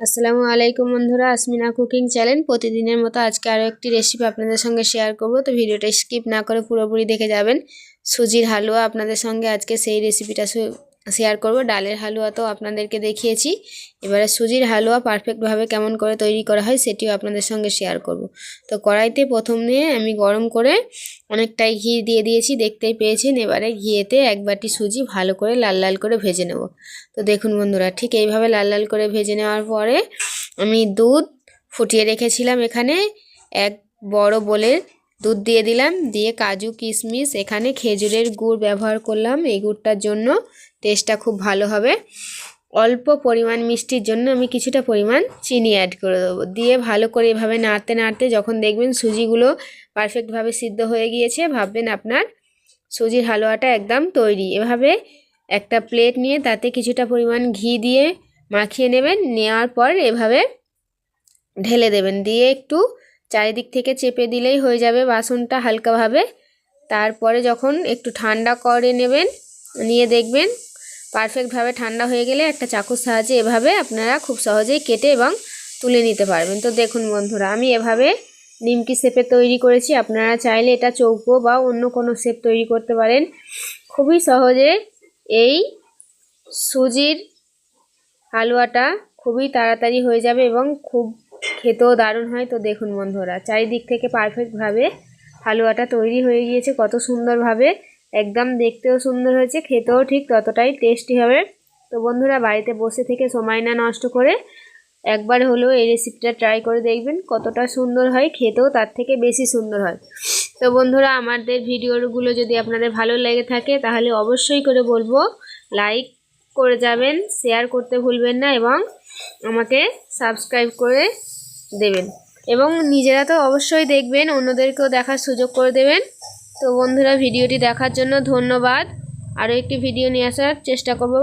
আসসালামু আলাইকুম বন্ধুরা, আসমিনা কুকিং চ্যানেল। প্রতিদিনের মতো আজকে আরও একটি রেসিপি আপনাদের সঙ্গে শেয়ার করব। তো ভিডিওটা স্কিপ না করে পুরোপুরি দেখে যাবেন। সুজির হালুয়া আপনাদের সঙ্গে আজকে সেই রেসিপিটা শেয়ার করব। ডালের হালুয়া তো আপনাদেরকে দেখিয়েছি। এবারে সুজির হালুয়া পারফেক্টভাবে কেমন করে তৈরি করা হয় সেটিও আপনাদের সঙ্গে শেয়ার করব। তো কড়াইতে প্রথমে আমি গরম করে অনেকটাই ঘি দিয়ে দিয়েছি, দেখতেই পেয়েছেন। এবারে ঘিয়েতে এক বাটি সুজি ভালো করে লাল লাল করে ভেজে নেব। তো দেখুন বন্ধুরা, ঠিক এইভাবে লাল লাল করে ভেজে নেওয়ার পরে আমি দুধ ফুটিয়ে রেখেছিলাম এখানে এক বড় বোলের দুধ দিয়ে দিলাম, দিয়ে কাজু, কিশমিশ, এখানে খেজুরের গুড় ব্যবহার করলাম। এই গুড়টার জন্য টেস্টটা খুব ভালো হবে। অল্প পরিমাণ মিষ্টির জন্য আমি কিছুটা পরিমাণ চিনি অ্যাড করে দেবো। দিয়ে ভালো করে এভাবে নাড়তে নাড়তে যখন দেখবেন সুজিগুলো পারফেক্টভাবে সিদ্ধ হয়ে গিয়েছে, ভাববেন আপনার সুজির হালুয়াটা একদম তৈরি। এভাবে একটা প্লেট নিয়ে তাতে কিছুটা পরিমাণ ঘি দিয়ে মাখিয়ে নেবেন। নেওয়ার পর এভাবে ঢেলে দেবেন। দিয়ে একটু চারিদিক থেকে চেপে দিলেই হয়ে যাবে বাসনটা হালকাভাবে। তারপরে যখন একটু ঠান্ডা করে নেবেন, নিয়ে দেখবেন পারফেক্টভাবে ঠান্ডা হয়ে গেলে একটা চাকুর সাহায্যে এভাবে আপনারা খুব সহজেই কেটে এবং তুলে নিতে পারবেন। তো দেখুন বন্ধুরা, আমি এভাবে নিমকি শেপে তৈরি করেছি। আপনারা চাইলে এটা চৌকো বা অন্য কোনো শেপ তৈরি করতে পারেন। খুবই সহজে এই সুজির হালুয়াটা খুবই তাড়াতাড়ি হয়ে যাবে এবং খুব খেতেও দারুণ হয়। তো দেখুন বন্ধুরা, চারিদিক থেকে পারফেক্টভাবে হালুয়াটা তৈরি হয়ে গিয়েছে, কত সুন্দরভাবে। একদম দেখতেও সুন্দর হয়েছে, খেতেও ঠিক ততটাই টেস্টি হবে। তো বন্ধুরা, বাড়িতে বসে থেকে সময় না নষ্ট করে একবার হলেও এই রেসিপিটা ট্রাই করে দেখবেন, কতটা সুন্দর হয়, খেতেও তার থেকে বেশি সুন্দর হয়। তো বন্ধুরা, আমাদের ভিডিওগুলো যদি আপনাদের ভালো লেগে থাকে, তাহলে অবশ্যই করে বলব লাইক করে যাবেন শেয়ার করতে ভুলবেন না এবং আমাকে সাবস্ক্রাইব করে দেবেন। এবং নিজেরা তো অবশ্যই দেখবেন, অন্যদেরকেও দেখার সুযোগ করে দেবেন। তো বন্ধুরা, ভিডিওটি দেখার জন্য ধন্যবাদ। আরও একটি ভিডিও নিয়ে আসার চেষ্টা করব।